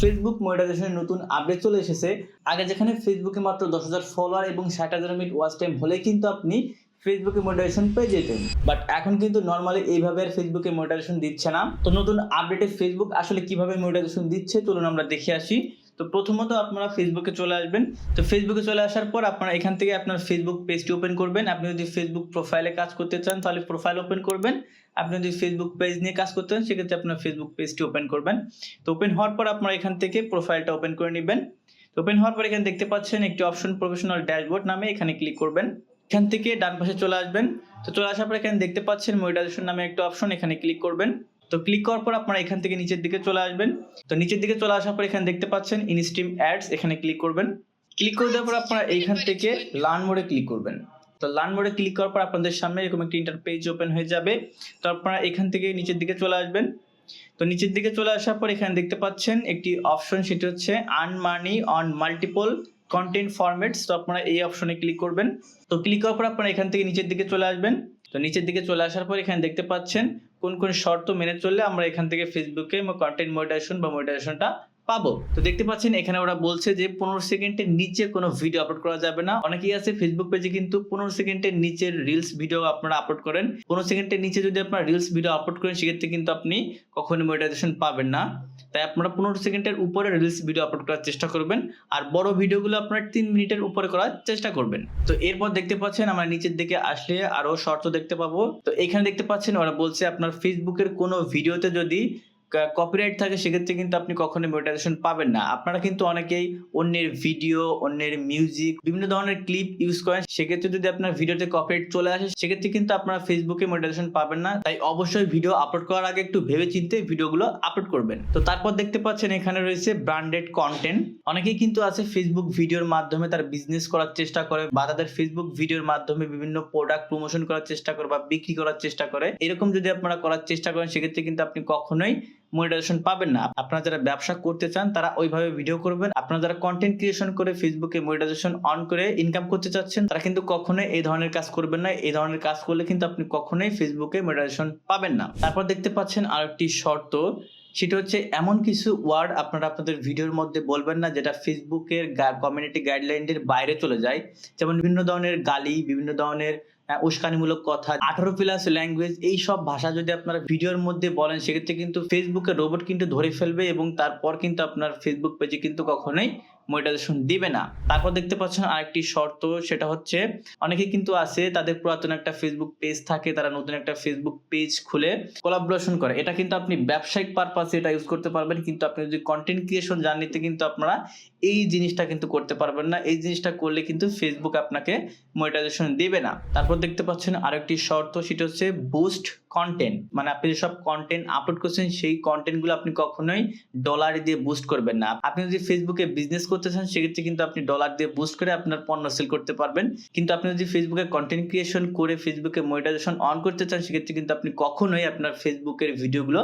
Facebook মনিটাইজেশনের নতুন update চলে এসেছে। আগে যেখানে ফেসবুকে মাত্র দশ হাজার ফলোয়ার এবং ষাট হাজার মিনিট ওয়াচ টাইম হলে কিন্তু আপনি ফেসবুকে মনিটাইজেশন পেয়ে যেতেন। বাট এখন কিন্তু নর্মালি এইভাবে আর ফেসবুকে মনিটাইজেশন দিচ্ছে না। তো নতুন আপডেটে ফেসবুক আসলে কীভাবে মনিটাইজেশন দিচ্ছে, চলুন আমরা দেখে আসি। তো প্রথমত আপনারা ফেসবুকে চলে আসবেন। তো ফেসবুকে চলে আসার পর আপনারা এখান থেকে আপনার ফেসবুক পেজটি ওপেন করবেন। আপনি যদি ফেসবুক প্রোফাইলে কাজ করতে চান, তাহলে প্রোফাইল ওপেন করবেন। আপনি যদি ফেসবুক পেজ নিয়ে কাজ করতে চান, সেক্ষেত্রে আপনার ফেসবুক পেজটি ওপেন করবেন। তো ওপেন হওয়ার পর আপনারা এখান থেকে প্রোফাইলটা ওপেন করে নেবেন। তো ওপেন হওয়ার পর এখানে দেখতে পাচ্ছেন একটি অপশন প্রফেশনাল ড্যাশবোর্ড নামে এখানে ক্লিক করবেন। এখান থেকে ডান পাশে চলে আসবেন। তো চলে আসার পর এখানে দেখতে পাচ্ছেন মনিটাইজেশন নামে একটা অপশন এখানে ক্লিক করবেন। তো ক্লিক করার পর আপনারা এখান থেকে নিচের দিকে চলে আসবেন। তো নিচের দিকে চলে আসার পর এখানে দেখতে পাচ্ছেন ইনস্ট্রিম অ্যাডস এখানে ক্লিক করবেন। ক্লিক করে দেওয়ার পর আপনারা এইখান থেকে লার্ন মোডে ক্লিক করবেন। তো লার্ন মোডে ক্লিক করার পর আপনাদের সামনে এরকম একটি ইন্টার পেজ ওপেন হয়ে যাবে। তো আপনারা এখান থেকে নিচের দিকে চলে আসবেন। তো নিচের দিকে চলে আসার পর এখানে দেখতে পাচ্ছেন একটি অপশন সেটি হচ্ছে earn money on multiple content formats তো আপনারা এই অপশনে ক্লিক করবেন। তো ক্লিক করার পর আপনারা এখান থেকে নিচের দিকে চলে আসবেন। তো নিচের দিকে চলে আসার পর এখানে দেখতে পাচ্ছেন কোন কোন শর্ত মেনে চললে আমরা এখান থেকে ফেসবুকে কন্টেন্ট মনিটাইজেশন বা মনিটাইজেশনটা পাবো। তো দেখতে পাচ্ছেন এখানে ওরা বলছে যে পনেরো সেকেন্ডের নিচে কোনো ভিডিও আপলোড করা যাবে না। অনেকেই আছে ফেসবুক পেজে কিন্তু পনেরো সেকেন্ডের নিচের রিলস ভিডিও আপনারা আপলোড করেন। পনেরো সেকেন্ডের নিচে যদি আপনারা রিলস ভিডিও আপলোড করেন, সেক্ষেত্রে কিন্তু আপনি কখনো মনিটাইজেশন পাবেন না। তাই আপনারা পনেরো সেকেন্ডের উপরে রিলস ভিডিও আপলোড করার চেষ্টা করবেন আর বড় ভিডিওগুলো আপনার তিন মিনিটের উপরে করার চেষ্টা করবেন। তো এরপর দেখতে পাচ্ছেন আমরা নিচের দিকে আসলে আরও শর্ত দেখতে পাবো। তো এখানে দেখতে পাচ্ছেন ওরা বলছে আপনার ফেসবুকের কোনো ভিডিওতে যদি কপিরাইট থাকে, সেক্ষেত্রে কিন্তু আপনি কখনোই মনিটাইজেশন পাবেন না। আপনারা কিন্তু অনেকেই অন্যের ভিডিও অন্যের মিউজিক বিভিন্ন ধরনের ক্লিপ ইউজ করেন। সেক্ষেত্রে যদি আপনার ভিডিওতে কপিরাইট চলে আসে, সেক্ষেত্রে কিন্তু আপনারা ফেসবুকে মনিটাইজেশন পাবেন না। তাই অবশ্যই ভিডিও আপলোড করার আগে একটু ভেবে চিন্তে ভিডিওগুলো আপলোড করবেন। তো তারপর দেখতে পাচ্ছেন এখানে রয়েছে ব্র্যান্ডেড কন্টেন্ট অনেকেই কিন্তু আছে ফেসবুক ভিডিওর মাধ্যমে তার বিজনেস করার চেষ্টা করে বা তাদের ফেসবুক ভিডিওর মাধ্যমে বিভিন্ন প্রোডাক্ট প্রমোশন করার চেষ্টা করে বা বিক্রি করার চেষ্টা করে। এরকম যদি আপনারা করার চেষ্টা করেন, সেক্ষেত্রে কিন্তু আপনি কখনোই মনিটাইজেশন পাবেন না। আপনারা যারা ব্যবসা করতে চান, তারা ওইভাবে ভিডিও করবেন। আপনারা যারা কন্টেন্ট ক্রিয়েশন করে ফেসবুকে মনিটাইজেশন অন করে ইনকাম করতে চাচ্ছেন, তারা কিন্তু কখনোই এই ধরনের কাজ করবেন না। এই ধরনের কাজ করলে কিন্তু আপনি কখনোই ফেসবুকে মনিটাইজেশন পাবেন না। তারপর দেখতে পাচ্ছেন আরেকটি শর্ত, সেটা হচ্ছে এমন কিছু ওয়ার্ড আপনারা আপনাদের ভিডিওর মধ্যে বলবেন না, যেটা ফেসবুকের কমিউনিটি গাইডলাইনের বাইরে চলে যায়। যেমন বিভিন্ন ধরনের গালি, বিভিন্ন ধরনের উস্কানিমূলক কথা, আঠারো প্লাস ল্যাঙ্গুয়েজ এই সব ভাষা যদি আপনারা ভিডিওর মধ্যে বলেন, সেক্ষেত্রে কিন্তু ফেসবুকের রোবট কিন্তু ধরে ফেলবে এবং তারপর কিন্তু আপনার ফেসবুক পেজে কিন্তু কখনোই মনিটাইজেশন দিবে না। তারপর দেখতে পাচ্ছেন আরেকটি শর্ত, সেটা হচ্ছে অনেকে কিন্তু আছে, তাদের পুরাতন একটা ফেসবুক পেজ থাকে, তারা নতুন একটা ফেসবুক পেজ খুলে কোলাবোরেশন করে। এটা কিন্তু আপনি ব্যবসায়িক পারপাসে এটা ইউজ করতে পারবেন, কিন্তু আপনি যদি কন্টেন্ট ক্রিয়েশন জার্নিতে কিন্তু আপনারা এই জিনিসটা কিন্তু করতে পারবেন না। এই জিনিসটা করলে কিন্তু ফেসবুক আপনাকে মনিটাইজেশন দিবে না। তারপর দেখতে পাচ্ছেন আরেকটি শর্ত, সেটা হচ্ছে বুস্ট কন্টেন্ট মানে আপনি যেসব কন্টেন্ট আপলোড করছেন, সেই কন্টেন্টগুলো আপনি কখনোই ডলার দিয়ে বুস্ট করবেন না। আপনি যদি ফেসবুকে বিজনেস করতে চান সেক্ষেত্রে কিন্তু আপনি ডলার দিয়ে বুস্ট করে আপনার পণ্য সেল করতে পারবেন। কিন্তু আপনি যদি ফেসবুকে কন্টেন্ট ক্রিয়েশন করে ফেসবুকে মনিটাইজেশন অন করতে চান, সেক্ষেত্রে কিন্তু আপনি কখনোই আপনার ফেসবুকের ভিডিওগুলো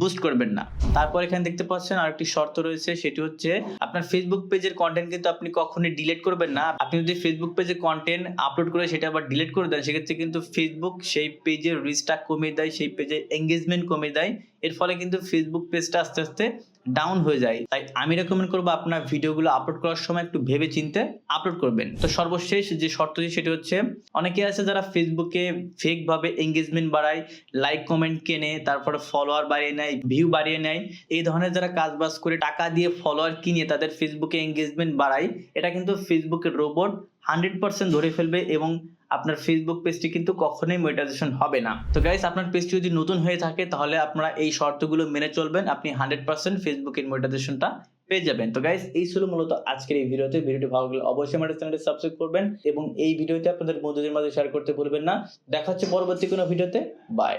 বুস্ট করবেন না। তারপর এখানে দেখতে পাচ্ছেন আরেকটি শর্ত রয়েছে, সেটি হচ্ছে আপনার ফেসবুক পেজের কন্টেন্ট কিন্তু আপনি কখনোই ডিলিট করবেন না। আপনি যদি ফেসবুক পেজে কন্টেন্ট আপলোড করে সেটা আবার ডিলিট করে দেন, সেক্ষেত্রে কিন্তু ফেসবুক সেই পেজের রিচটা কমিয়ে দেয়, সেই পেজে এঙ্গেজমেন্ট কমিয়ে দেয়। এর ফলে কিন্তু ফেসবুক পেজটা আস্তে আস্তে ডাউন হয়ে যায়, তাই আমি রেকমেন্ড করব আপনার ভিডিওগুলো আপলোড করার সময় একটু ভেবে চিনতে আপলোড করবেন। তো সর্বশেষ যে শর্তটি, সেটি হচ্ছে অনেকে আছে যারা ফেসবুকে ফেক ভাবে এঙ্গেজমেন্ট বাড়ায় লাইক কমেন্ট কেনে, তারপরে ফলোয়ার বাড়িয়ে নেয় ভিউ বাড়িয়ে নেয়। এই ধরনের যারা কাজ বাজ করে টাকা দিয়ে ফলোয়ার কিনে তাদের ফেসবুকে এঙ্গেজমেন্ট বাড়ায়, এটা কিন্তু ফেসবুকের রোবট হান্ড্রেড পার্সেন্ট ধরে ফেলবে এবং আপনার ফেসবুক পেজটি কিন্তু কখনোই মনিটাইজেশন হবে না। তো গাইস আপনার পেজটি যদি নতুন হয়ে থাকে, তাহলে আপনারা এই শর্তগুলো মেনে চলবেন। আপনি হান্ড্রেড পার্সেন্ট ফেসবুকের মনিটাইজেশনটা পেয়ে যাবেন। তো গাইস এই ছিল মূলত আজকের এই ভিডিওতে। ভিডিওটি ভালো লাগলে অবশ্যই আমাদের চ্যানেলটি সাবস্ক্রাইব করবেন এবং এই ভিডিওতে আপনাদের বন্ধুদের মাঝে শেয়ার করতে ভুলবেন না। দেখা হচ্ছে পরবর্তী কোনো ভিডিওতে। বাই